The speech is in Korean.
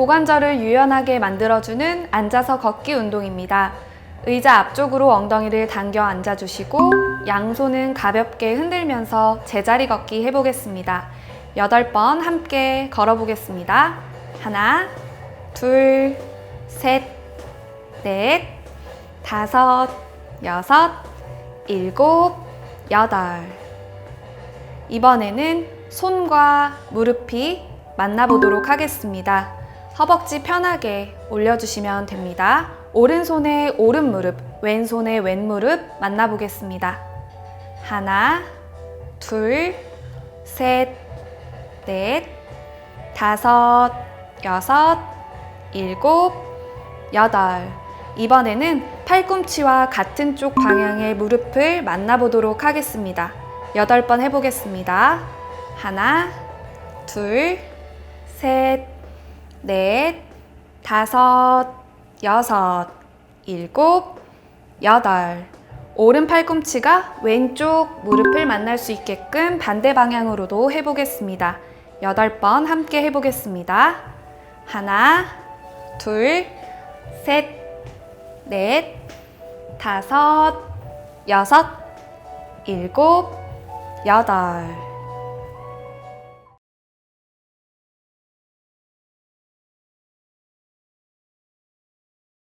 고관절을 유연하게 만들어주는 앉아서 걷기 운동입니다. 의자 앞쪽으로 엉덩이를 당겨 앉아주시고 양손은 가볍게 흔들면서 제자리 걷기 해보겠습니다. 여덟 번 함께 걸어보겠습니다. 하나, 둘, 셋, 넷, 다섯, 여섯, 일곱, 여덟. 이번에는 손과 무릎이 만나보도록 하겠습니다. 허벅지 편하게 올려주시면 됩니다. 오른손에 오른 무릎, 왼손에 왼 무릎 만나보겠습니다. 하나, 둘, 셋, 넷, 다섯, 여섯, 일곱, 여덟. 이번에는 팔꿈치와 같은 쪽 방향의 무릎을 만나보도록 하겠습니다. 여덟 번 해보겠습니다. 하나, 둘, 셋, 넷, 다섯, 여섯, 일곱, 여덟. 오른 팔꿈치가 왼쪽 무릎을 만날 수 있게끔 반대 방향으로도 해보겠습니다. 여덟 번 함께 해보겠습니다. 하나, 둘, 셋, 넷, 다섯, 여섯, 일곱, 여덟.